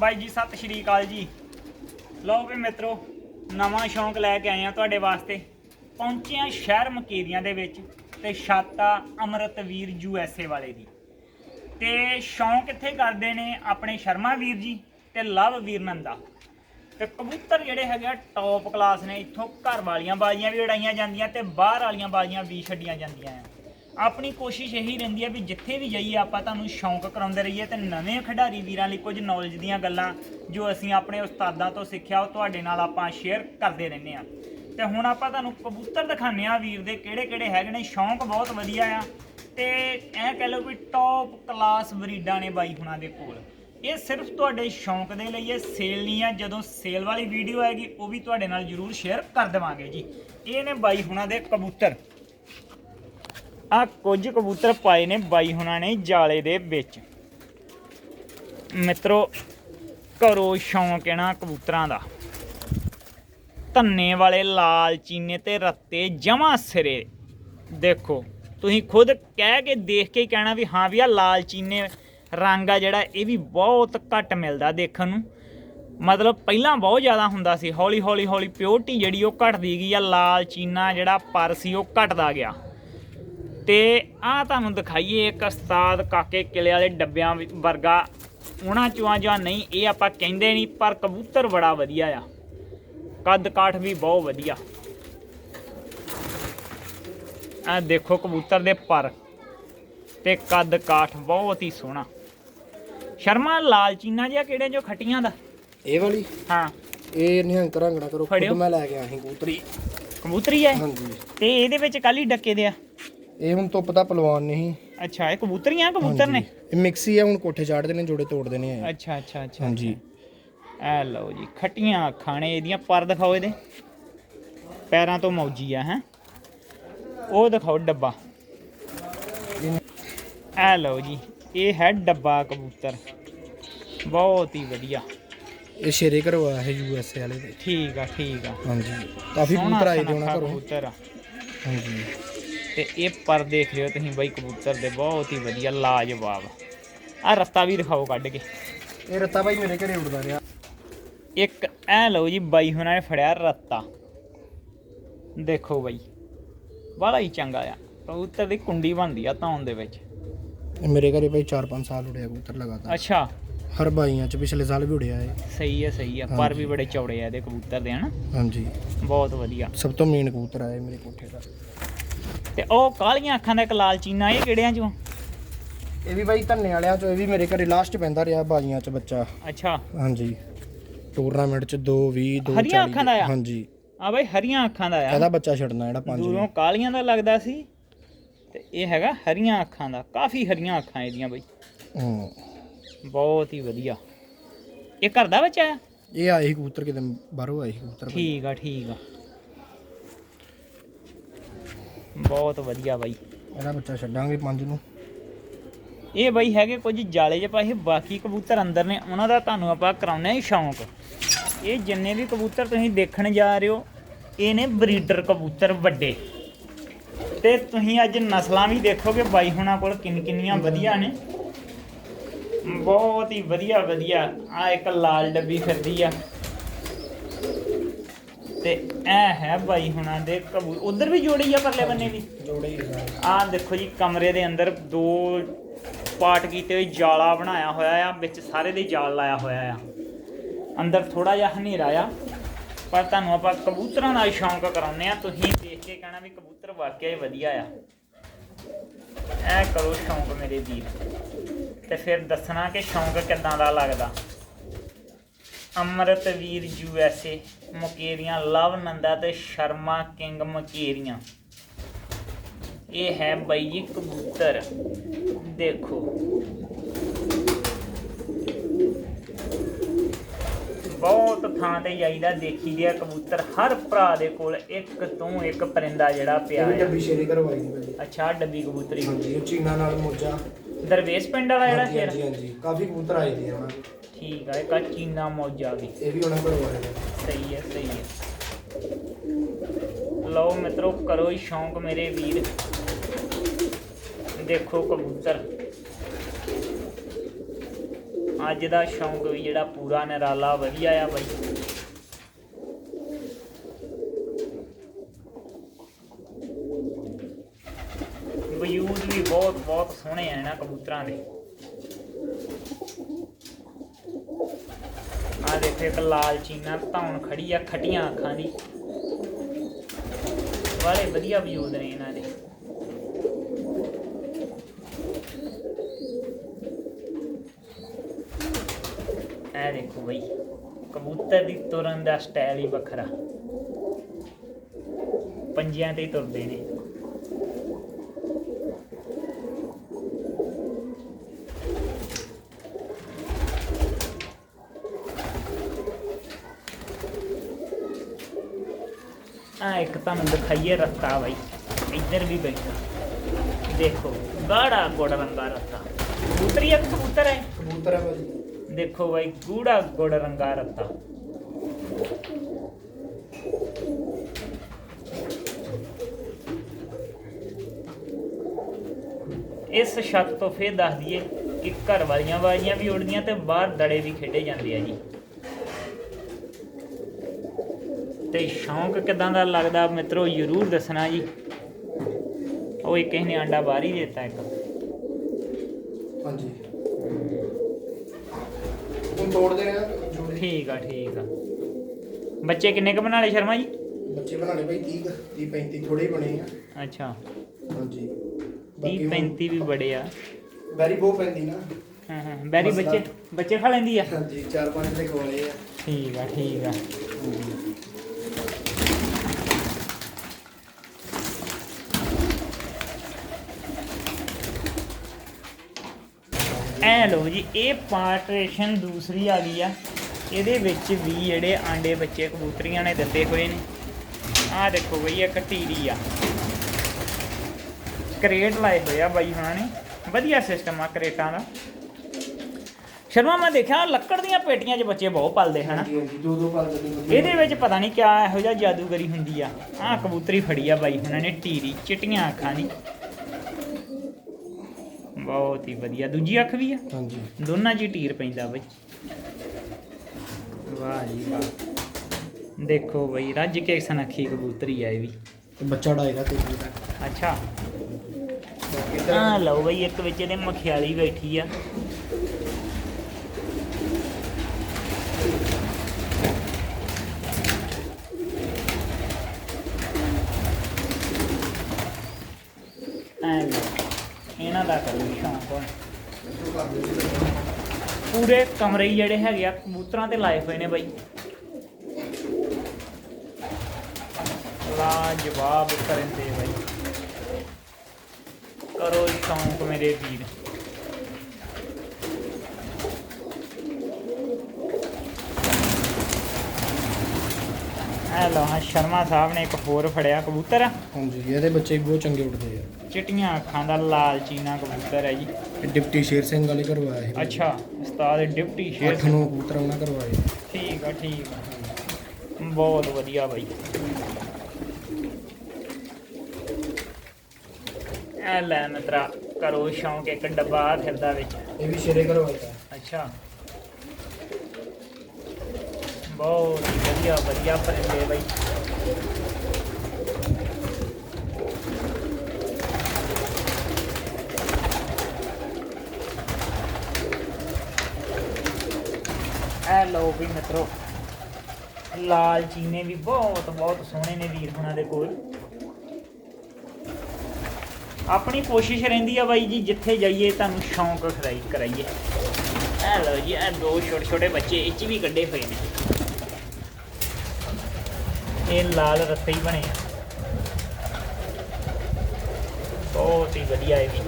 ਬਾਈ ਜੀ, ਸਤਿ ਸ਼੍ਰੀ ਅਕਾਲ ਜੀ। ਲਓ ਵੀ ਮਿੱਤਰੋ, ਨਵਾਂ ਸ਼ੌਂਕ ਲੈ ਕੇ ਆਏ ਆ ਤੁਹਾਡੇ ਵਾਸਤੇ। ਪਹੁੰਚੇ ਆ ਸ਼ਹਿਰ ਮਕੇਰੀਆਂ ਦੇ ਵਿੱਚ ਤੇ ਛਾਤਾ ਅਮਰਤਵੀਰ ਯੂ ਐਸ ਏ ਵਾਲੇ ਦੀ। ਤੇ ਸ਼ੌਂਕ ਇੱਥੇ ਕਰਦੇ ਨੇ ਆਪਣੇ ਸ਼ਰਮਾ ਵੀਰ ਜੀ ਤੇ ਲਵ ਵੀਰਨੰਦਾ ਤੇ ਕਬੂਤਰ ਜਿਹੜੇ ਹੈਗੇ ਆ ਟੌਪ ਕਲਾਸ ਨੇ। ਇੱਥੋਂ ਘਰ ਵਾਲੀਆਂ ਬਾਜ਼ੀਆਂ ਵੀ ਉਡਾਈਆਂ ਜਾਂਦੀਆਂ ਤੇ ਬਾਹਰ ਵਾਲੀਆਂ ਬਾਜ਼ੀਆਂ ਵੀ ਛੱਡੀਆਂ ਜਾਂਦੀਆਂ ਆ। ਆਪਣੀ ਕੋਸ਼ਿਸ਼ ਇਹੀ ਰਹਿੰਦੀ ਹੈ ਵੀ ਜਿੱਥੇ ਵੀ ਜਾਈਏ, ਆਪਾਂ ਤੁਹਾਨੂੰ ਸ਼ੌਂਕ ਕਰਾਉਂਦੇ ਰਹੀਏ ਤੇ ਨਵੇਂ ਖਿਡਾਰੀ ਵੀਰਾਂ ਲਈ ਕੁਝ ਨੌਲੇਜ ਦੀਆਂ ਗੱਲਾਂ ਜੋ ਅਸੀਂ ਆਪਣੇ ਉਸਤਾਦਾਂ ਤੋਂ ਸਿੱਖਿਆ, ਉਹ ਤੁਹਾਡੇ ਨਾਲ ਆਪਾਂ ਸ਼ੇਅਰ ਕਰਦੇ ਰਹਿੰਦੇ ਆ। ਤੇ ਹੁਣ ਆਪਾਂ ਤੁਹਾਨੂੰ ਕਬੂਤਰ ਦਿਖਾਉਂਦੇ ਆ ਵੀਰ ਦੇ ਕਿਹੜੇ ਕਿਹੜੇ ਹੈਗੇ ਨੇ, ਸ਼ੌਂਕ ਬਹੁਤ ਵਧੀਆ ਆ। ਤੇ ਇਹ ਕਹਿ ਲਓ ਵੀ ਟੌਪ ਕਲਾਸ ਬਰੀਡਾਂ ਨੇ ਬਾਈ ਹੁਣਾਂ ਦੇ ਕੋਲ। ਇਹ ਸਿਰਫ ਤੁਹਾਡੇ ਸ਼ੌਂਕ ਦੇ ਲਈ ਹੈ ਸੇਲ ਨਹੀਂ ਆ, ਜਦੋਂ ਸੇਲ ਵਾਲੀ ਵੀਡੀਓ ਆਏਗੀ, ਉਹ ਵੀ ਤੁਹਾਡੇ ਨਾਲ ਜਰੂਰ ਸ਼ੇਅਰ ਕਰ ਦੇਵਾਂਗੇ ਜੀ। ਇਹ ਨੇ ਬਾਈ ਹੁਣਾਂ ਦੇ ਕਬੂਤਰ। ਆ ਕੁਝ ਕਬੂਤਰ ਪਾਏ ਨੇ ਬਾਈ ਹੁਣਾਂ ਨੇ ਜਾਲੇ ਦੇ ਵਿੱਚ। ਮਿੱਤਰੋ ਕਰੋ ਸ਼ੌਂਕ ਇਹਨਾਂ ਕਬੂਤਰਾਂ ਦਾ। ਧੰਨੇ ਵਾਲੇ ਲਾਲ ਚੀਨੇ ਤੇ ਰੱਤੇ ਜਮਾ ਸਿਰੇ। ਦੇਖੋ, ਤੁਸੀਂ ਖੁਦ ਕਹਿ ਕੇ ਦੇਖ ਕੇ ਹੀ ਕਹਿਣਾ ਵੀ ਹਾਂ ਵੀ ਆ ਲਾਲ ਚੀਨੇ ਰੰਗ ਆ ਜਿਹੜਾ, ਇਹ ਵੀ ਬਹੁਤ ਘੱਟ ਮਿਲਦਾ ਦੇਖਣ ਨੂੰ। ਮਤਲਬ ਪਹਿਲਾਂ ਬਹੁਤ ਜ਼ਿਆਦਾ ਹੁੰਦਾ ਸੀ ਹੌਲੀ ਹੌਲੀ ਹੌਲੀ ਪਿਓਰਟੀ ਜਿਹੜੀ ਉਹ ਘਟਦੀ ਗਈ ਆ, ਲਾਲ ਚੀਨਾ ਜਿਹੜਾ ਪਰ ਸੀ ਉਹ ਘਟਦਾ ਗਿਆ। ਤੇ ਆ ਤੁਹਾਨੂੰ ਦਿਖਾਈਏ ਇੱਕ ਉਸਤਾਦ ਕਾਕੇ ਕਿਲੇ ਵਾਲੇ ਡੱਬਿਆਂ ਵਰਗਾ ਉਹਨਾਂ ਚੋਂ ਜਾਂ ਨਹੀਂ ਇਹ ਆਪਾਂ ਕਹਿੰਦੇ ਨਹੀਂ ਪਰ ਕਬੂਤਰ ਬੜਾ ਵਧੀਆ ਆ। ਕੱਦ ਕਾਠ ਵੀ ਬਹੁਤ ਵਧੀਆ। ਆ ਦੇਖੋ ਕਬੂਤਰ ਦੇ ਪਰ ਤੇ ਕੱਦ ਕਾਠ ਬਹੁਤ ਹੀ ਸੋਹਣਾ। ਸ਼ਰਮਾ ਲਾਲ ਚੀਨਾ ਜਿਹਾ ਕਿਹੜੇ ਜੋ ਖਟੀਆਂ ਦਾ? ਇਹ ਵਾਲੀ? ਹਾਂ। ਇਹ ਨਿਹੰਗ ਰੰਗਣਾ ਕਰੋ ਫੜਿਓ। ਖੁਦ ਮੈਂ ਲੈ ਕੇ ਆਇਆ ਸੀ ਕਬੂਤਰੀ। ਕਬੂਤਰੀ ਹੈ ਹਾਂਜੀ। ਤੇ ਇਹਦੇ ਵਿੱਚ ਕਾਲੀ ਡੱਕੇ ਦੇ ਆ। ਇਹ ਹੁਣ ਧੁੱਪ ਦਾ ਪਹਿਲਵਾਨ ਨਹੀਂ ਅੱਛਾ ਇਹ ਕਬੂਤਰੀਆਂ ਕਬੂਤਰ ਨੇ? ਇਹ ਮਿਕਸੀ ਆ ਹੁਣ ਕੋਠੇ ਚਾੜਦੇ ਨੇ ਜੋੜੇ ਤੋੜਦੇ ਨੇ। ਅੱਛਾ ਅੱਛਾ ਅੱਛਾ ਹਾਂਜੀ। ਐ ਲਓ ਜੀ ਖਟੀਆਂ ਨੇ ਇਹਦੀਆਂ ਪਰ ਦਿਖਾਓ ਇਹਦੇ। ਪੈਰਾਂ ਤੋਂ ਮੌਜੀ ਆ ਹੈ। ਉਹ ਦਿਖਾਓ ਡੱਬਾ। ਐ ਲਓ ਜੀ ਇਹ ਹੈ ਡੱਬਾ ਕਬੂਤਰ। ਬਹੁਤ ਹੀ ਵਧੀਆ। ਇਹ ਸ਼ੇਰੇ ਘਰੋਂ ਆਇਆ ਹੈ ਯੂ ਐਸ ਏ ਵਾਲੇ ਦੇ। ਠੀਕ ਆ ਠੀਕ ਆ। ਹਾਂਜੀ। ਕਾਫੀ ਕਬੂਤਰ ਆਏ ਸੁਨੱਖਾ ਉਹਨਾਂ ਘਰੋਂ। ਕਬੂਤਰ ਆ। ਹਾਂਜੀ। ਤੇ ਇਹ ਪਰ ਦੇਖ ਲਿਓ ਤੁਸੀਂ ਬਾਈ ਕਬੂਤਰ ਦੇ ਬਹੁਤ ਹੀ ਵਧੀਆ ਲਾਜਵਾਬ। ਆ ਰੱਤਾ ਵੀ ਦਿਖਾਓ ਕੱਢ ਕੇ। ਇਹ ਰੱਤਾ ਭਾਈ ਮੇਰੇ ਘਰੇ ਉੜਦਾ ਰਿਹਾ। ਇੱਕ ਐ ਲਓ ਜੀ ਬਾਈ ਹੁਣਾਂ ਨੇ ਫੜਿਆ ਰੱਤਾ ਦੇਖੋ ਬਾਈ ਬੜਾ ਹੀ ਚੰਗਾ ਆ। ਕਬੂਤਰ ਦੀ ਕੁੰਡੀ ਬਣਦੀ ਆ ਧੌਣ ਦੇ ਵਿੱਚ। ਇਹ ਮੇਰੇ ਘਰੇ ਭਾਈ 4-5 ਸਾਲ ਉੜਿਆ ਕਬੂਤਰ ਲਗਾਤਾਰ। ਅੱਛਾ। ਹਰ ਬਾਈਆਂ ਚ ਪਿਛਲੇ ਸਾਲ ਵੀ ਉੜਿਆ ਹੈ ਸਹੀ ਹੈ ਸਹੀ ਹੈ ਪਰ ਵੀ ਬੜੇ ਚੌੜੇ ਆ ਇਹਦੇ ਕਬੂਤਰ ਦੇ ਹਨ? ਹਾਂਜੀ। ਬਹੁਤ ਵਧੀਆ। ਸਭ ਤੋਂ ਮੇਨ ਕਬੂਤਰ ਆਇਆ ਮੇਰੇ ਕੋਠੇ ਦਾ। ਤੇ ਉਹ ਕਾਲੀਆਂ ਅੱਖਾਂ ਦਾ ਇੱਕ ਲਾਲ ਚੀਨਾ ਇਹ ਕਿਹੜਿਆਂ ਚੋਂ? ਇਹ ਵੀ ਭਾਈ ਧੰਨੇ ਵਾਲਿਆਂ ਚੋਂ ਇਹ ਵੀ ਮੇਰੇ ਘਰੇ ਲਾਸਟ ਪੈਂਦਾ ਰਿਹਾ ਬਾਜੀਆਂ ਚ ਬੱਚਾ। ਅੱਛਾ। ਹਾਂਜੀ। ਟੂਰਨਾਮੈਂਟ ਚ 2 20 2 ਹਰੀਆਂ ਅੱਖਾਂ ਦਾ ਆ? ਹਾਂਜੀ। ਆ ਬਾਈ ਹਰੀਆਂ ਅੱਖਾਂ ਦਾ ਆ। ਇਹਦਾ ਬੱਚਾ ਛੱਡਣਾ ਜਿਹੜਾ 5 ਦੂਰੋਂ ਕਾਲੀਆਂ ਦਾ ਲੱਗਦਾ ਸੀ ਤੇ ਇਹ ਹੈਗਾ ਹਰੀਆਂ ਅੱਖਾਂ ਦਾ ਕਾਫੀ ਹਰੀਆਂ ਅੱਖਾਂ ਇਹਦੀਆਂ ਬਾਈ। ਹੂੰ। ਬਹੁਤ ਹੀ ਵਧੀਆ। ਇਹ ਘਰ ਦਾ ਬੱਚਾ ਆ? ਇਹ ਆਏ ਸੀ ਕਬੂਤਰ ਕਿਤੇ ਬਾਹਰੋਂ ਆਏ ਸੀ ਕਬੂਤਰ। ਠੀਕ ਆ ਠੀਕ ਆ। ਬਹੁਤ ਵਧੀਆ ਬਾਈ। ਇਹਦਾ ਬੱਚਾ ਛੱਡਾਂਗੇ 5 ਨੂੰ। ਇਹ ਬਾਈ ਹੈਗੇ ਕੁਝ ਜਾਲੇ ਜਿਹੇ ਪਾਏ ਬਾਕੀ ਕਬੂਤਰ ਅੰਦਰ ਨੇ ਉਹਨਾਂ ਦਾ ਤੁਹਾਨੂੰ ਆਪਾਂ ਕਰਾਉਣਾ ਹੈ ਸ਼ੌਂਕ। ਇਹ ਜਿੰਨੇ ਵੀ ਕਬੂਤਰ ਤੁਸੀਂ ਦੇਖਣ ਜਾ ਰਹੇ ਹੋ ਇਹ ਨੇ ਬਰੀਡਰ ਕਬੂਤਰ ਵੱਡੇ। ਤੇ ਤੁਸੀਂ ਅੱਜ ਨਸਲਾਂ ਵੀ ਦੇਖੋਗੇ ਬਾਈ ਹੁਣਾਂ ਕੋਲ ਕਿੰਨ ਕਿੰਨੀਆਂ ਵਧੀਆ ਨੇ। ਬਹੁਤ ਹੀ ਵਧੀਆ ਵਧੀਆ ਆ ਇੱਕ ਲਾਲ ਡੱਬੀ ਫਿਰਦੀ ਆ। ਤੇ ਇਹ ਹੈ ਬਾਈ ਹੁਣਾਂ ਦੇ ਕਬੂ ਉਧਰ ਵੀ ਜੋੜੀ ਆ ਪਰਲੇ ਬੰਨੇ ਵੀ? ਜੋੜੇ ਹੀ ਸਾਰੇ ਆਹ ਦੇਖੋ ਜੀ ਕਮਰੇ ਦੇ ਅੰਦਰ ਦੋ ਪਾਰਟ ਕੀਤੇ ਹੋਏ ਜਾਲਾ ਬਣਾਇਆ ਹੋਇਆ ਆ ਵਿੱਚ ਸਾਰੇ ਦੇ ਜਾਲ ਲਾਇਆ ਹੋਇਆ ਆ। ਅੰਦਰ ਥੋੜਾ ਜਿਹਾ ਹਨੇਰਾ ਆ ਪਰ ਤੁਹਾਨੂੰ ਆਪਾਂ ਕਬੂਤਰਾਂ ਦਾ ਹੀ ਸ਼ੌਂਕ ਕਰਾਉਂਦੇ ਆ। ਤੁਸੀਂ ਦੇਖ ਕੇ ਕਹਿਣਾ ਵੀ ਕਬੂਤਰ ਵਾਕਿਆ ਹੀ ਵਧੀਆ ਆ। ਐ ਕਰੋ ਸ਼ੌਂਕ ਮੇਰੇ ਵੀਰ। ਤੇ ਫਿਰ ਦੱਸਣਾ ਕਿ ਸ਼ੌਂਕ ਕਿੱਦਾਂ ਦਾ ਲੱਗਦਾ? Amratveer U S A Mukerian Luv Nanda ਤੇ ਸ਼ਰਮਾ ਕਿੰਗ ਮੁਕੇਰੀਆਂ। ਇਹ ਹੈ ਬਾਈ ਜੀ ਕਬੂਤਰ ਦੇਖੋ। ਬਹੁਤ ਥਾਂ ਤੇ ਜਾਈਦਾ ਦੇਖੀ ਦਿਆ ਕਬੂਤਰ। ਹਰ ਭਰਾ ਦੇ ਕੋਲ ਇੱਕ ਤੋਂ ਇੱਕ ਪਰਿੰਦਾ ਜਿਹੜਾ ਪਿਆ ਹੈ। ਡੱਬੀ ਸ਼ੇਰੇ ਸੀ ਭਾਈ ਅੱਛਾ ਡੱਬੀ ਕਬੂਤਰੀ। ਹਾਂਜੀ ਚੀਨਾ ਨਾਲ ਮੋਜਾ। ਦਰਵੇਸ਼ ਪਿੰਡ ਵਾਲਾ ਜਿਹੜਾ ਸ਼ੇਰ ਹਾਂਜੀ ਹਾਂਜੀ। ਕਾਫੀ ਕਬੂਤਰ ਆਏ ਦੇ ਉਹਨਾਂ ਦੇ। ਠੀਕ ਆ ਇੱਕ ਆਹ ਚੀਨਾ ਮੌਜਾ ਇਹ ਵੀ ਉਹਨਾਂ ਆਏ ਨੇ ਸਹੀ ਹੈ ਸਹੀ ਹੈ। ਲਓ ਮਿੱਤਰੋ ਕਰੋ ਹੀ ਸ਼ੌਂਕ ਮੇਰੇ ਵੀਰ। ਦੇਖੋ ਕਬੂਤਰ। ਅੱਜ ਦਾ ਸ਼ੌਂਕ ਵੀ ਜਿਹੜਾ ਪੂਰਾ ਨਿਰਾਲਾ ਵਧੀਆ ਆ ਬਾਈ। ਵਿਊਜ਼ ਵੀ ਬਹੁਤ ਬਹੁਤ ਸੋਹਣੇ ਆ ਇਹਨਾਂ ਕਬੂਤਰਾਂ ਦੇ। ਆ ਧੌਣ ਖੜੀ ਆ, ਖਟੀਆਂ ਅੱਖਾਂ ਦੀ। ਵਾਲੇ ਵਧੀਆ ਵਿਊਜ਼ ਨੇ ਇਹਨਾਂ ਦੇ। ਇਹ ਦੇਖੋ ਬਈ, ਕਬੂਤਰ ਦੀ ਤੁਰਨ ਦਾ ਸਟਾਈਲ ਹੀ ਵੱਖਰਾ। ਪੰਜਿਆਂ ਤੇ ਤੁਰਦੇ ਨੇ ਆ ਇੱਕ ਤੁਹਾਨੂੰ ਦਿਖਾਈਏ ਰਸਤਾ ਬਾਈ ਇੱਧਰ ਵੀ ਬੈਠਾ ਦੇਖੋ ਗਾੜਾ ਗੋੜਾ ਰੰਗਾ ਰਸਤਾ ਕਬੂਤਰ ਹੀ ਕਬੂਤਰ ਹੈ ਕਬੂਤਰ ਹੈ ਭਾਜੀ ਦੇਖੋ ਬਾਈ ਗੂੜਾ ਗੋੜਾ ਰੰਗਾ ਰਸਤਾ ਇਸ ਛੱਤ ਤੋਂ ਫੇਰ ਦੱਸ ਦਈਏ ਕਿ ਘਰ ਵਾਲੀਆਂ ਵਾਰੀਆਂ ਵੀ ਉੜਦੀਆਂ ਤੇ ਬਾਹਰ ਦੜੇ ਵੀ ਖੇਡੇ ਜਾਂਦੇ ਆ ਜੀ। ਤੇ ਸ਼ੌਂਕ ਕਿਦਾਂ ਦਾ ਲੱਗਦਾ ਮਿੱਤਰੋ? ਜ਼ਰੂਰ ਦੱਸਣਾ ਜੀ। ਉਹ ਇੱਕ ਕਿਸੇ ਨੇ ਆਂਡਾ ਬਾਹਰ ਹੀ ਦਿੱਤਾ ਇੱਕ। ਹਾਂਜੀ। ਹੁਣ ਤੋੜਦੇ ਨੇ ਜੋੜੇ। ਠੀਕ ਆ ਠੀਕ ਆ। ਬੱਚੇ ਕਿੰਨੇ ਕ ਬਣਾ ਲਏ ਸ਼ਰਮਾ ਜੀ? ਬੱਚੇ ਬਣਾਣੇ ਭਾਈ 30 30 35 ਥੋੜੇ ਬਣੇ ਆ। ਅੱਛਾ। ਹਾਂਜੀ। 30 35 ਵੀ ਬੜੇ ਆ। ਵੈਰੀ ਬਹੁਤ ਪੈਂਦੀ ਨਾ। ਹਾਂ ਹਾਂ। ਬੈਰੀ ਮਸਲਾ। ਬੱਚੇ ਬੱਚੇ ਖਾ ਲੈਂਦੀ ਆ? ਹਾਂਜੀ ਚਾਰ ਪੰਜ ਦੇ ਖਵਾਲੇ ਆ। ਠੀਕ ਆ ਠੀਕ ਆ। ਐ ਲੋ ਜੀ ਇਹ ਪਾਰਟੀਸ਼ਨ ਦੂਸਰੀ ਆ ਗਈ ਆ। ਇਹਦੇ ਵਿੱਚ ਵੀ ਜਿਹੜੇ ਆਂਡੇ ਬੱਚੇ ਕਬੂਤਰੀਆਂ ਨੇ ਦਿੱਤੇ ਹੋਏ ਨੇ। ਆਹ ਦੇਖੋ ਬਈ ਇੱਕ ਟੀਰੀ ਆ। ਕਰੇਟ ਲਾਏ ਹੋਏ ਆ ਬਾਈ ਹੁਣਾਂ ਨੇ। ਵਧੀਆ ਸਿਸਟਮ ਆ ਕਰੇਟਾਂ ਦਾ। ਸ਼ਰਮਾ ਮੈਂ ਦੇਖਿਆ ਲੱਕੜ ਦੀਆਂ ਪੇਟੀਆਂ 'ਚ ਬੱਚੇ ਬਹੁਤ ਪਲਦੇ ਹਨ। ਦੋ ਦੋ ਇਹਦੇ ਵਿੱਚ ਪਤਾ ਨਹੀਂ ਕਿਆ ਇਹੋ ਜਿਹਾ ਜਾਦੂਗਰੀ ਹੁੰਦੀ ਆ। ਆਹ ਕਬੂਤਰੀ ਫੜੀ ਆ ਬਾਈ ਹੁਣਾਂ ਨੇ ਟੀਰੀ ਚਿੱਟੀਆਂ ਅੱਖਾਂ ਦੀ। ਬਹੁਤ ਹੀ ਵਧੀਆ। ਦੂਜੀ ਅੱਖ ਵੀ ਆ। ਹਾਂਜੀ। ਦੋਨਾਂ ਹੀ ਟੀਰ ਪੈਂਦਾ ਬਈ। ਵਾਹ ਜੀ ਵਾਹ। ਦੇਖੋ ਬਈ ਰੱਜ ਕੇ ਸਨੱਖੀ ਕਬੂਤਰੀ ਆ ਇਹ ਵੀ। ਤੇ ਬੱਚਾ ਡਾਏਗਾ ਤੇ ਜੀ ਅੱਛਾ। ਆ ਲਓ ਬਈ ਇੱਕ ਵਿੱਚ ਇਹਦੇ ਮਖਿਆਲੀ ਬੈਠੀ ਆ। ਲਓ। ਇਹਨਾਂ ਦਾ ਕਰੂ ਸ਼ੌਂਕ ਹੁਣ ਪੂਰੇ ਕਮਰੇ ਹੀ ਜਿਹੜੇ ਹੈਗੇ ਆ, ਕਬੂਤਰਾਂ ਤੇ ਲਾਏ ਹੋਏ ਨੇ ਬਾਈ। ਲਾਜਵਾਬ ਕਰਿੰਦੇ ਬਾਈ। ਕਰੋ ਸ਼ੌਂਕ ਮੇਰੇ ਵੀਰ। ਆ ਲਓ ਹਾਂ ਸ਼ਰਮਾ ਸਾਹਿਬ ਨੇ ਇੱਕ ਹੋਰ ਫੜਿਆ ਕਬੂਤਰ। ਹਾਂਜੀ ਇਹਦੇ ਬੱਚੇ ਵੀ ਬਹੁਤ ਚੰਗੇ ਉੱਡਦੇ ਆ। ਚਿੱਟੀਆਂ ਅੱਖਾਂ ਦਾ ਲਾਲ ਚੀਨਾ ਕਬੂਤਰ ਹੈ ਜੀ। ਇਹ ਡਿਪਟੀ ਸ਼ੇਰ ਸਿੰਘ ਵਾਲੇ ਕਰਵਾਇਆ ਇਹ ਅੱਛਾ ਉਸਤਾਦ ਡਿਪਟੀ ਸ਼ੇਰ ਅੱਠ ਨੂੰ ਕਬੂਤਰ ਉਹਨਾਂ ਕਰਵਾਏ ਠੀਕ ਆ ਠੀਕ ਆ। ਬਹੁਤ ਵਧੀਆ ਬਾਈ। ਐ ਲੈ ਮਿੱਤਰਾ ਕਰੋ ਸ਼ੌਂਕ ਇੱਕ ਡੱਬਾ ਫਿਰਦਾ ਵਿੱਚ। ਇਹ ਵੀ ਸ਼ੇਰੇ ਕਰਵਾਇਆ ਅੱਛਾ। ਬਹੁਤ ਹੀ ਵਧੀਆ ਵਧੀਆ ਪਰਿੰਦੇ ਬਾਈ। ਐ ਲਓ ਵੀ ਮਿੱਤਰੋ, ਲਾਲ ਚੀਨੇ ਵੀ ਬਹੁਤ ਬਹੁਤ ਸੋਹਣੇ ਨੇ ਵੀਰ ਹੁਣਾਂ ਦੇ ਕੋਲ। ਆਪਣੀ ਕੋਸ਼ਿਸ਼ ਰਹਿੰਦੀ ਆ ਬਾਈ ਜੀ, ਜਿੱਥੇ ਜਾਈਏ ਤੁਹਾਨੂੰ ਸ਼ੌਂਕ ਖਰਾਈ ਕਰਾਈਏ। ਇਹ ਲਓ ਜੀ ਇਹ ਦੋ ਛੋਟੇ ਛੋਟੇ ਬੱਚੇ, ਇਹ 'ਚ ਵੀ ਕੱਢੇ ਹੋਏ ਨੇ। ਇਹ ਲਾਲ ਰੱਸੇ ਹੀ ਬਣੇ ਆ। ਬਹੁਤ ਹੀ ਵਧੀਆ ਇਹ ਵੀ।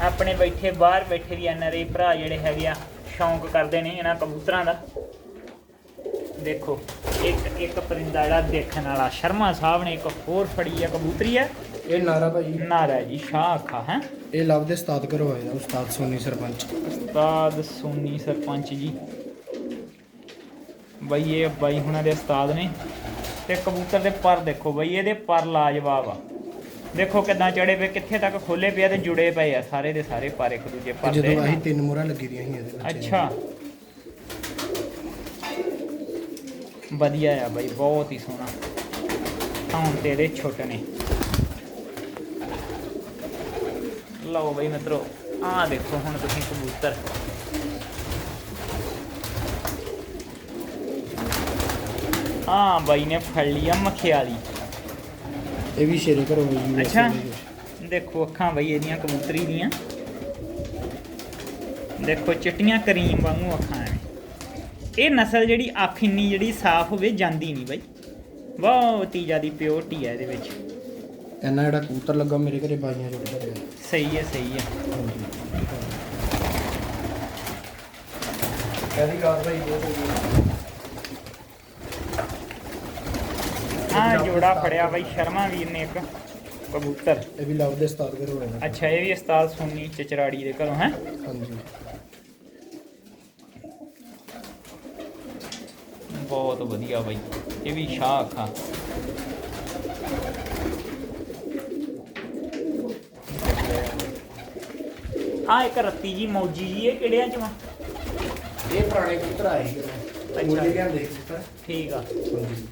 ਆਪਣੇ ਬੈਠੇ ਬਾਹਰ ਬੈਠੇ ਵੀ ਐਨਆਰਏ ਭਰਾ ਜਿਹੜੇ ਹੈਗੇ ਆ ਸ਼ੌਂਕ ਕਰਦੇ ਨੇ ਇਹਨਾਂ ਕਬੂਤਰਾਂ ਦਾ। ਦੇਖੋ ਇੱਕ ਇੱਕ ਪਰਿੰਦਾ ਜਿਹੜਾ ਦੇਖਣ ਵਾਲਾ ਸ਼ਰਮਾ ਸਾਹਿਬ ਨੇ ਇੱਕ ਹੋਰ ਫੜੀ ਆ ਕਬੂਤਰੀ ਆ। ਇਹ ਨਾਰਾ ਭਾਈ। ਨਾਰਾ ਜੀ ਸ਼ਾਹ ਅੱਖਾਂ ਹੈ। ਇਹ ਲਵ ਦੇ ਉਸਤਾਦ ਕਰਵਾਏ ਦਾ ਉਸਤਾਦ ਸੋਨੀ ਸਰਪੰਚ। ਉਸਤਾਦ ਸੋਨੀ ਸਰਪੰਚ ਜੀ। ਬਈ ਇਹ ਬਾਈ ਹੁਣਾਂ ਦੇ ਉਸਤਾਦ ਨੇ ਤੇ ਕਬੂਤਰ ਦੇ ਪਰ ਦੇਖੋ ਬਈ ਇਹਦੇ ਪਰ ਲਾਜਵਾਬ ਆ। ਦੇਖੋ ਕਿਦਾਂ ਚੜੇ ਪਏ ਕਿੱਥੇ ਤੱਕ ਖੋਲੇ ਪਿਆ ਤੇ ਜੁੜੇ ਪਏ ਆ ਸਾਰੇ ਦੇ ਸਾਰੇ ਪਰ ਇੱਕ ਦੂਜੇ ਪਰ ਜਦੋਂ ਅਸੀਂ ਤਿੰਨ ਮੋਹਰਾਂ ਲੱਗੀ ਦੀਆਂ ਸੀ ਇਹਦੇ ਵਿੱਚ ਅੱਛਾ। ਵਧੀਆ ਆ ਬਾਈ ਬਹੁਤ ਹੀ ਸੋਹਣਾ। ਹੁਣ ਤੇ ਇਹਦੇ ਛੋਟੇ ਨੇ। ਲਓ ਬਾਈ ਮਿੱਤਰੋ ਆਹ ਦੇਖੋ ਹੁਣ ਤੁਸੀਂ ਕਬੂਤਰ। ਹਾਂ ਬਾਈ ਨੇ ਫੜ ਲਿਆ ਮਖਿਆਲੀ ਇਹ ਵੀ ਸ਼ੇਰੇ ਘਰੋਂ ਹੋਈ ਅੱਛਾ। ਦੇਖੋ ਅੱਖਾਂ ਬਈ ਇਹਦੀਆਂ ਕਬੂਤਰੀ ਦੀਆਂ। ਦੇਖੋ ਚਿੱਟੀਆਂ ਕਰੀਮ ਵਾਂਗੂ ਅੱਖਾਂ ਐ ਇਹ ਨਸਲ ਜਿਹੜੀ ਅੱਖ ਇੰਨੀ ਜਿਹੜੀ ਸਾਫ਼ ਹੋਵੇ ਜਾਂਦੀ ਨਹੀਂ ਬਾਈ। ਬਹੁਤ ਹੀ ਜ਼ਿਆਦੀ ਪਿਓਰਟੀ ਹੈ ਇਹਦੇ ਵਿੱਚ। ਇੰਨਾ ਜਿਹੜਾ ਕਬੂਤਰ ਲੱਗਾ ਮੇਰੇ ਘਰੇ ਬਾਈਆਂ ਜੁੜ ਗਿਆ ਸਹੀ ਹੈ ਸਹੀ ਹੈ ਇਹਦੀ ਕਾਰਵਾਈ ਬਹੁਤ ਹੋ। ਗਈ ਆਹ ਜੋੜਾ ਫੜਿਆ ਬਾਈ ਸ਼ਰਮਾ ਵੀਰ ਨੇ ਇੱਕ ਕਬੂਤਰ। ਇਹ ਵੀ ਲਵ ਦੇ ਸਤਾਰ ਘਰ ਹੋਏ ਨੇ ਅੱਛਾ ਇਹ ਵੀ ਉਸਤਾਦ ਸੋਨੀ ਚਚਰਾੜੀ ਦੇ ਘਰੋਂ ਹੈ? ਹਾਂਜੀ। ਬਹੁਤ ਵਧੀਆ ਬਾਈ ਇਹ ਵੀ ਸ਼ਾਹ ਅੱਖਾਂ ਆ ਇੱਕ ਰੱਤੀ ਜੀ ਮੌਜੀ ਜੀ ਇਹ ਕਿਹੜਿਆਂ ਚ ਵਾ ਇਹ ਪੁਰਾਣੇ ਕਬੂਤਰ ਆਏ ਸੀ। ਅੱਛਾ। ਦੇਖ ਕਬੂਤਰ ਠੀਕ ਆ। ਹਾਂਜੀ।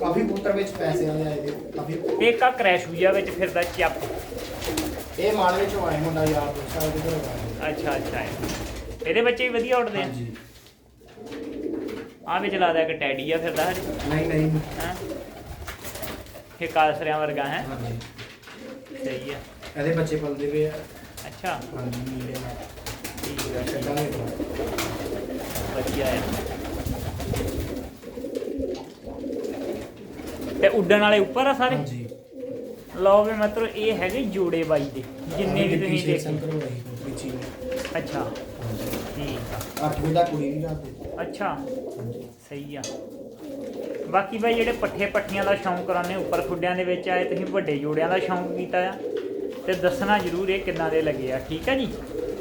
ਕਾਫੀ ਕਬੂਤਰ ਵਿੱਚ ਪੈਸੇ ਆਏ ਆਏ ਦੇ ਕਾਫੀ ਆ ਕ੍ਰੈਸ਼ ਹੋਇਆ ਵਿੱਚ ਫਿਰਦਾ ਚੱਪ। ਇਹ ਮਾਲ ਵਿੱਚੋਂ ਆਏ ਮੁੰਡਾ ਯਾਰ ਦੋਸਤਾਂ ਦੇ ਘਰੋਂ ਆਏ? ਅੱਛਾ ਅੱਛਾ। ਇਹ। ਇਹਦੇ ਬੱਚੇ ਵੀ ਵਧੀਆ ਉੱਡਦੇ ਆ? ਹਾਂਜੀ। ਆ ਵਿੱਚ ਲੱਗਦਾ ਇੱਕ ਟੈਡੀ ਆ ਫਿਰਦਾ ਹਜੇ। ਨਹੀਂ ਨਹੀਂ। ਹੈ? ਇਹ ਕਾਲਸਰਿਆਂ ਵਰਗਾ ਹੈ? ਹਾਂਜੀ। ਸਹੀ ਆ। ਇਹਦੇ ਬੱਚੇ ਪਲਦੇ ਪਏ ਆ। ਅੱਛਾ। ਹਾਂਜੀ ਠੀਕ ਆ ਛੱਡਾਂਗੇ। ਵਧੀਆ ਹੈ ਤੇ ਉੱਡਣ ਵਾਲੇ ਉੱਪਰ ਆ ਸਾਰੇ? ਹਾਂਜੀ। ਲਓ ਵੀ ਮਤਲਬ ਇਹ ਹੈਗੇ ਜੋੜੇ ਬਾਈ ਦੇ ਜਿੰਨੇ ਵੀ ਤੁਸੀਂ ਦੇਖੇ। ਸੰਕਰ ਹੋਈ ਪਿੱਛੇ ਅੱਛਾ। ਠੀਕ ਆ। 8 ਵਜੇ ਦਾ ਕੁੜੀ ਵੀ ਰਾਤ ਅੱਛਾ। ਸਹੀ ਆ। ਬਾਕੀ ਬਾਈ ਜਿਹੜੇ ਪੱਠੇ ਪੱਠੀਆਂ ਦਾ ਸ਼ੌਂਕ ਕਰਾਉਂਦੇ ਉੱਪਰ ਖੁੱਡਿਆਂ ਦੇ ਵਿੱਚ ਆਏ ਤੁਸੀਂ ਵੱਡੇ ਜੋੜਿਆਂ ਦਾ ਸ਼ੌਂਕ ਕੀਤਾ ਆ। ਤੇ ਦੱਸਣਾ ਜ਼ਰੂਰ ਇਹ ਕਿੰਨਾ ਦੇ ਲੱਗੇ ਆ ਠੀਕ ਆ ਜੀ?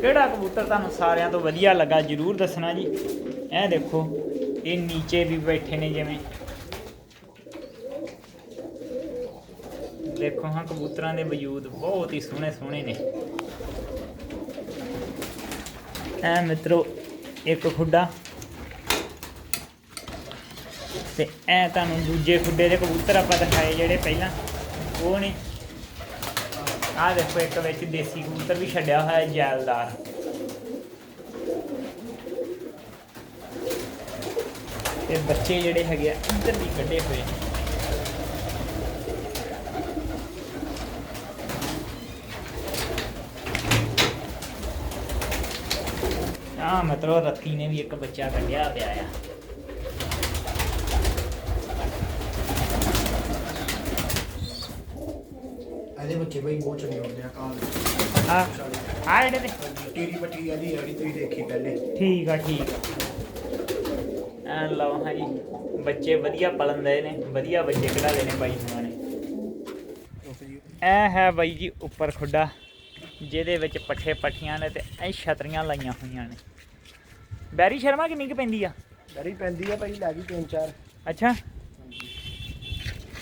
ਕਿਹੜਾ ਕਬੂਤਰ ਤੁਹਾਨੂੰ ਸਾਰਿਆਂ ਤੋਂ ਵਧੀਆ ਲੱਗਾ ਜ਼ਰੂਰ ਦੱਸਣਾ ਜੀ। ਇਹ ਦੇਖੋ ਇਹ ਨੀਚੇ ਵੀ ਬੈਠੇ ਨੇ ਜਿਵੇਂ। ਦੇਖੋ ਹਾਂ, ਕਬੂਤਰਾਂ ਦੇ ਵਜੂਦ ਬਹੁਤ ਹੀ ਸੋਹਣੇ ਸੋਹਣੇ ਨੇ। ਐ ਮਿੱਤਰੋ, ਇੱਕ ਖੁੱਡਾ। ਤੇ ਐ ਤੁਹਾਨੂੰ ਦੂਜੇ ਖੁੱਡੇ ਦੇ ਕਬੂਤਰ ਆਪਾਂ ਦਿਖਾਏ ਜਿਹੜੇ ਪਹਿਲਾਂ। ਉਹ ਨੇ। ਆਹ ਦੇਖੋ, ਇੱਕ ਵਿੱਚ ਦੇਸੀ ਕਬੂਤਰ ਵੀ ਛੱਡਿਆ ਹੋਇਆ ਜੈਲਦਾਰ। ਤੇ ਬੱਚੇ ਜਿਹੜੇ ਹੈਗੇ ਆ, ਇੱਧਰ ਵੀ ਕੱਢੇ ਹੋਏ ਨੇ। ਆ ਮਤਲਬ ਰੱਤੀ ਨੇ ਵੀ ਇੱਕ ਬੱਚਾ ਕੱਢਿਆ ਪਿਆ ਆ। ਇਹਦੇ ਬੱਚੇ ਬਈ ਬਹੁਤ ਚੰਗੇ ਹੁੰਦੇ ਆ ਕਾਲ ਆ ਆ ਜਿਹੜੇ ਤੇ। ਟੀਰੀ ਬੱਟੀ ਇਹਦੀ ਤੁਸੀਂ ਦੇਖੀ ਪਹਿਲੇ। ਠੀਕ ਆ ਠੀਕ ਆ। ਐ ਲਓ ਹਾਂ ਜੀ ਬੱਚੇ ਵਧੀਆ ਪਲਨ ਦੇ ਨੇ ਵਧੀਆ ਬੱਚੇ ਕਢਾਲੇ ਨੇ ਬਾਈ ਹੁਣਾਂ ਨੇ। ਇਹ ਹੈ ਬਾਈ ਜੀ ਉੱਪਰ ਖੁੱਡਾ ਜਿਹਦੇ ਵਿੱਚ ਪੱਠੇ ਪੱਠੀਆਂ ਨੇ ਤੇ ਐ ਛਤਰੀਆਂ ਲਾਈਆਂ ਹੋਈਆਂ ਨੇ। ਬੈਰੀ ਸ਼ਰਮਾ ਕਿੰਨੀ ਕੁ ਪੈਂਦੀ ਆ? ਡਰੀ ਪੈਂਦੀ ਆ ਭਾਈ ਲੈ ਗਈ ਤਿੰਨ ਚਾਰ। ਅੱਛਾ।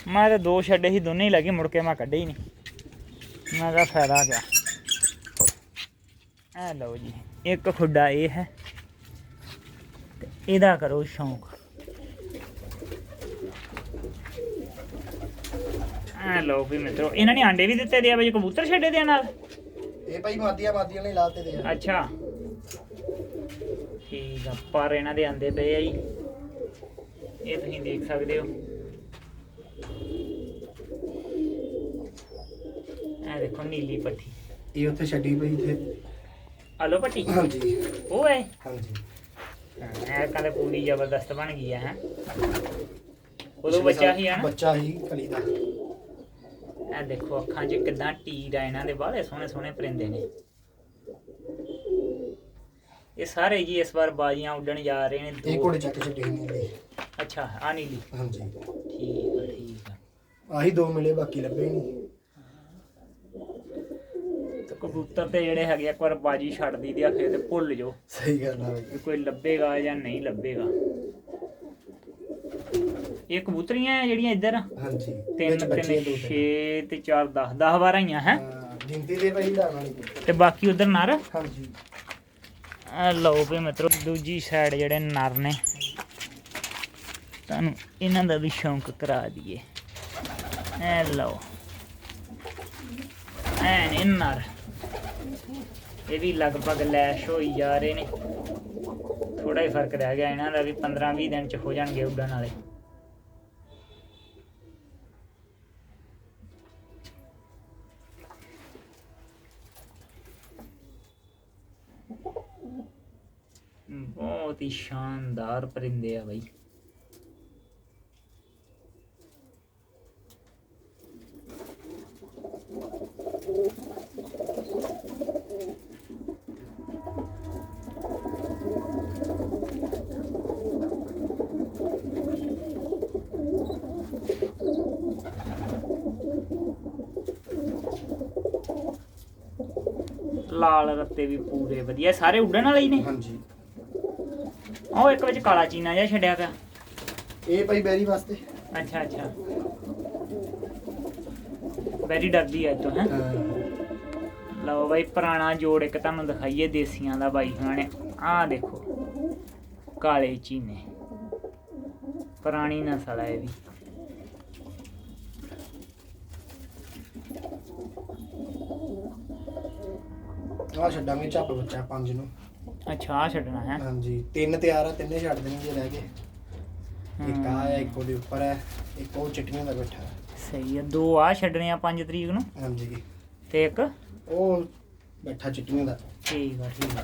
ਮੈਂ ਤਾਂ ਦੋ ਛੱਡੇ ਸੀ ਦੋਨੇ ਹੀ ਲੱਗੇ ਮੁੜ ਕੇ ਮੈਂ ਕੱਢੇ ਹੀ ਨਹੀਂ। ਮੈਂ ਕਿਹਾ ਫਾਇਦਾ ਗਿਆ ਐ ਲਓ ਜੀ ਇੱਕ ਖੁੱਡਾ ਇਹ ਹੈ ਤੇ ਇਹਦਾ ਕਰੋ ਸ਼ੌਂਕ। ਐ ਲਓ ਵੀ ਮਿੱਤਰੋ ਇਹਨਾਂ ਨੇ ਆਂਡੇ ਵੀ ਦਿੱਤੇ ਦੇ ਆ ਬਈ ਕਬੂਤਰ ਛੱਡੇ ਦੇ ਆ ਨਾਲ? ਇਹ ਭਾਈ ਮਾਦੀਆਂ ਮਾਦੀਆਂ ਨੇ ਲਾਤੇ ਦੇ ਆ। ਅੱਛਾ। ਠੀਕ ਆ ਪਰ ਇਹਨਾਂ ਦੇ ਆਂਦੇ ਪਏ ਆ ਜੀ। ਇਹ ਤੁਸੀਂ ਦੇਖ ਸਕਦੇ ਹੋ। ਇਹ ਦੇਖੋ ਨੀਲੀ ਪੱਠੀ। ਇਹ ਉੱਥੇ ਛੱਡੀ ਪਈ ਤੇ ਆਲੋ ਪੱਟੀ ਹਾਂਜੀ। ਉਹ ਹੈ? ਹਾਂਜੀ। ਇਹ ਕਹਿੰਦੇ ਪੂਰੀ ਜ਼ਬਰਦਸਤ ਬਣ ਗਈ ਹੈ ਹੈਂ। ਉਦੋਂ ਬੱਚਾ ਹੀ ਆ ਨਾ ਬੱਚਾ ਹੀ ਕਲੀ ਦਾ। ਇਹ ਦੇਖੋ ਅੱਖਾਂ 'ਚ ਕਿਦਾਂ ਟੀਰ ਆ ਇਹਨਾਂ ਦੇ ਬਾਹਲੇ ਸੋਹਣੇ ਸੋਹਣੇ ਪਰਿੰਦੇ ਨੇ। ਇਹ ਸਾਰੇ ਜੀ ਇਸ ਵਾਰ ਬਾਜੀਆਂ ਉੱਡਣ ਜਾ ਰਹੇ ਨੇ ਇਹ ਦੋ ਘੋੜੇ ਚੱਕ ਛੱਡੇ ਨੇ ਅੱਛਾ ਆ ਨੀਲੀ। ਹਾਂਜੀ। ਠੀਕ ਆ ਠੀਕ ਆ। ਆਹੀ ਦੋ ਮਿਲੇ ਬਾਕੀ ਲੱਭੇ ਨਹੀਂ ਤੇ ਕਬੂਤਰ ਤੇ ਜਿਹੜੇ ਹੈਗੇ ਆ, ਇੱਕ ਵਾਰ ਬਾਜੀ ਛੱਡ ਦੀ ਆ ਫਿਰ ਤੇ ਭੁੱਲ ਜਾਓ। ਸਹੀ ਗੱਲ ਆ ਕਿ ਕੋਈ ਲੱਭੇਗਾ ਜਾਂ ਨਹੀਂ ਲੱਭੇਗਾ। ਇਹ ਕਬੂਤਰੀਆਂ ਆ ਜਿਹੜੀਆਂ ਇੱਧਰ? ਹਾਂਜੀ। ਤਿੰਨ ਵਿੱਚ ਬੱਚੇ ਤਿੰਨ ਦੋ 6 ਤੇ 4 10 10 12 ਹੀ? ਆ ਹੈ ਹਾਂ, ਗਿਣਤੀ ਦੇ ਨਹੀਂ ਤੇ ਬਾਕੀ ਉਧਰ ਨਰ? ਹਾਂਜੀ। ਆ ਲਓ ਵੀ ਮਿੱਤਰੋ, ਦੂਜੀ ਸਾਈਡ ਜਿਹੜੇ ਨਰ ਨੇ, ਤੁਹਾਨੂੰ ਇਹਨਾਂ ਦਾ ਵੀ ਸ਼ੌਂਕ ਕਰਾ ਦਈਏ। ਐ ਲਓ ਐ ਨੇ ਨਰ। ਇਹ ਵੀ ਲਗਭਗ ਲੈਸ਼ ਹੋਈ ਜਾ ਰਹੇ ਨੇ। ਥੋੜਾ ਹੀ ਫ਼ਰਕ ਰਹਿ ਗਿਆ, ਇਹਨਾਂ ਦਾ ਵੀ 15 20 ਦਿਨ ਚ ਹੋ ਜਾਣਗੇ ਉੱਡਣ ਵਾਲੇ। ਬਹੁਤ ਹੀ ਸ਼ਾਨਦਾਰ ਪਰਿੰਦੇ ਆ ਬਈ। ਲਾਲ ਰੱਤੇ ਵੀ ਪੂਰੇ ਵਧੀਆ, ਸਾਰੇ ਉੱਡਣ ਵਾਲੇ ਹੀ ਨੇ? ਹਾਂਜੀ। ਉਹ ਇੱਕ ਵਿੱਚ ਕਾਲਾ ਚੀਨਾ ਜਿਹਾ ਛੱਡਿਆ ਪਿਆ। ਇਹ ਭਾਈ ਬੈਰੀ ਵਾਸਤੇ। ਅੱਛਾ ਅੱਛਾ। ਵੈਰੀ ਡਰਦੀ ਹੈ ਇਹ ਤੋਂ ਹੈ? ਹਾਂ, ਲਓ ਬਾਈ ਪੁਰਾਣਾ ਜੋੜ ਇੱਕ ਤੁਹਾਨੂੰ ਦਿਖਾਈਏ ਦੇਸੀਆਂ ਦਾ ਬਾਈ ਹੁਣਾਂ ਨੇ ਆਹ ਦੇਖੋ ਕਾਲੇ ਚੀਨੇ। ਪੁਰਾਣੀ ਨਸਲ ਹੈ ਇਹ ਵੀ। ਆਹ ਛੱਡਾਂਗੇ ਝੱਪ ਬੱਚਾ ਪੰਜ ਨੂੰ। ਅੱਛਾ ਆ ਛੱਡਣਾ ਹੈ। ਹਾਂਜੀ ਤਿੰਨ ਤਿਆਰ ਆ ਤਿੰਨੇ ਛੱਡ ਦੇਣਗੇ ਰਹਿ ਗਏ। ਇੱਕ ਆ ਹੈ ਇੱਕ ਉਹਦੇ ਉੱਪਰ ਹੈ ਇੱਕ ਉਹ ਚਿੱਟੀਆਂ ਦਾ ਬੈਠਾ ਹੈ। ਸਹੀ ਹੈ ਦੋ ਆ ਛੱਡਣੇ ਆ 5 ਤਰੀਕ ਨੂੰ। ਹਾਂਜੀ। ਤੇ ਇੱਕ? ਉਹ ਬੈਠਾ ਚਿੱਟੀਆਂ ਦਾ। ਠੀਕ ਆ ਠੀਕ ਆ।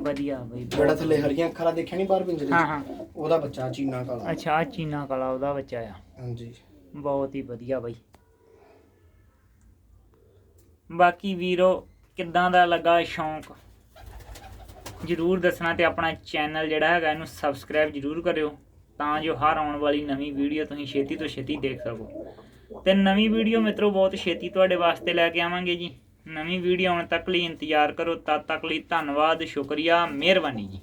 ਵਧੀਆ ਬਈ ਜਿਹੜਾ ਥੱਲੇ ਹਰੀਆਂ ਅੱਖਰਾਂ ਦੇਖਿਆ ਨਹੀਂ ਬਾਹਰ ਪਿੰਜਰੇ 'ਚ? ਹਾਂ ਹਾਂ। ਉਹਦਾ ਬੱਚਾ ਚੀਨਾ ਕਾਲਾ। ਅੱਛਾ ਚੀਨਾ ਕਲਾ ਉਹਦਾ ਬੱਚਾ ਆ। ਹਾਂਜੀ। ਬਹੁਤ ਹੀ ਵਧੀਆ ਬਾਈ। ਬਾਕੀ ਵੀਰੋ, ਕਿੱਦਾਂ ਦਾ ਲੱਗਾ ਸ਼ੌਂਕ? ਜਰੂਰ ਦੱਸਣਾ ਤੇ ਆਪਣਾ ਚੈਨਲ ਜਿਹੜਾ ਹੈਗਾ ਇਹਨੂੰ ਸਬਸਕ੍ਰਾਈਬ ਜਰੂਰ ਕਰਿਓ, ਤਾਂ ਜੋ ਹਰ ਆਉਣ ਵਾਲੀ ਨਵੀਂ ਵੀਡੀਓ ਤੁਸੀਂ ਛੇਤੀ ਤੋਂ ਛੇਤੀ ਦੇਖ ਸਕੋ। ਤੇ ਨਵੀਂ ਵੀਡੀਓ ਮਿੱਤਰੋ, ਬਹੁਤ ਛੇਤੀ ਤੁਹਾਡੇ ਵਾਸਤੇ ਲੈ ਕੇ ਆਵਾਂਗੇ ਜੀ। ਨਵੀਂ ਵੀਡੀਓ ਆਉਣ ਤੱਕ ਲਈ ਇੰਤਜ਼ਾਰ ਕਰੋ, ਤਦ ਤੱਕ ਲਈ ਧੰਨਵਾਦ, ਸ਼ੁਕਰੀਆ, ਮਿਹਰਬਾਨੀ ਜੀ।